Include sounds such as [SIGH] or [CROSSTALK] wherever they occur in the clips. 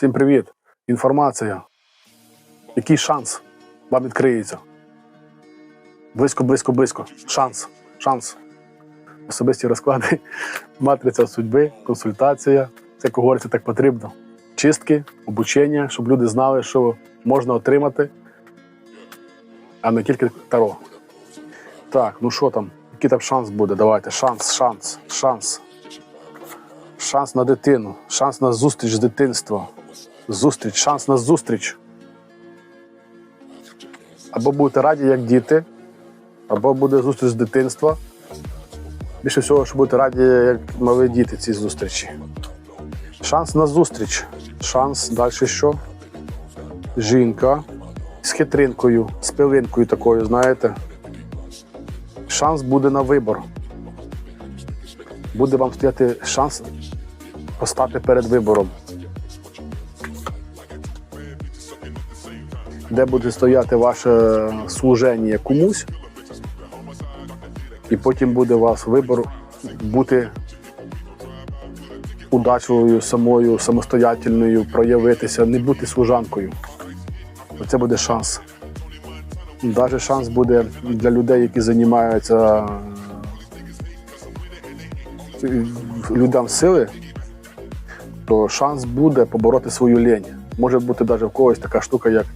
Всім привіт! Інформація. Який шанс вам відкриється? Близько, близько, близько. Шанс. Шанс. Особисті розклади, [LAUGHS] матриця судьби, консультація. Це як говориться, так потрібно. Чистки, обучення, щоб люди знали, що можна отримати, а не тільки таро. Так, ну що там? Який там шанс буде? Давайте. Шанс, шанс, шанс. Шанс на дитину, шанс на зустріч з дитинства. Зустріч, шанс на зустріч. Або будете раді, як діти, або буде зустріч з дитинства. Більше всього, що будете раді, як мали діти цій зустрічі. Шанс на зустріч. Шанс далі що? Жінка з хитринкою, з пилинкою такою, знаєте. Шанс буде на вибор. Буде вам стояти шанс постати перед вибором. Де буде стояти ваше служення комусь, і потім буде у вас вибор бути удачливою, самою, самостоятельною, проявитися, не бути служанкою. Оце буде шанс. Навіть шанс буде для людей, які займаються е, людям сили, то шанс буде побороти свою лінь. Може бути навіть в когось така штука, як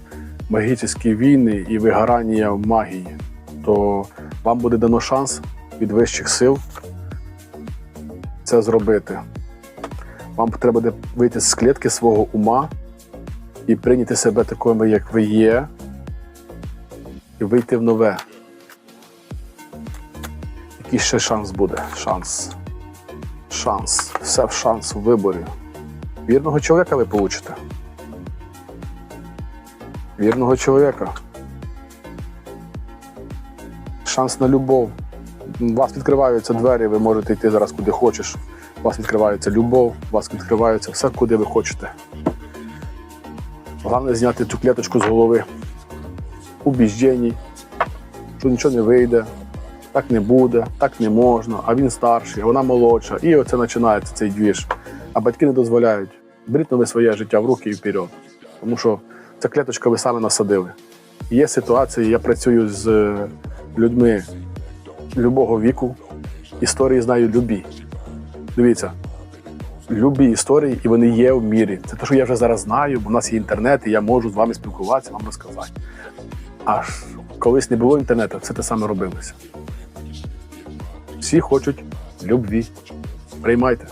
магічні війни і вигорання в магії. То вам буде дано шанс від вищих сил це зробити. Вам треба буде вийти з клітки свого ума і прийняти себе такими, як ви є, і вийти в нове. Який ще шанс буде? Шанс. Шанс. Все в шанс в виборі. Вірного чоловіка ви получите. Вірного чоловіка. Шанс на любов. У вас відкриваються двері, ви можете йти зараз куди хочеш. У вас відкривається любов, у вас відкривається все, куди ви хочете. Головне зняти цю клеточку з голови. Убіждені, що нічого не вийде, так не буде, так не можна, а він старший, вона молодша. І оце починається цей двіж. А батьки не дозволяють. Беріть нове своє життя в руки і вперед. Тому що ця клеточка ви самі насадили. Є ситуації, я працюю з е, людьми любого віку, історії знаю любі. Дивіться, любі історії, і вони є в мірі. Це те, що я вже зараз знаю, бо в нас є інтернет, і я можу з вами спілкуватися, вам розказати. Аж колись не було інтернету, все те саме робилося. Всі хочуть любві. Приймайте.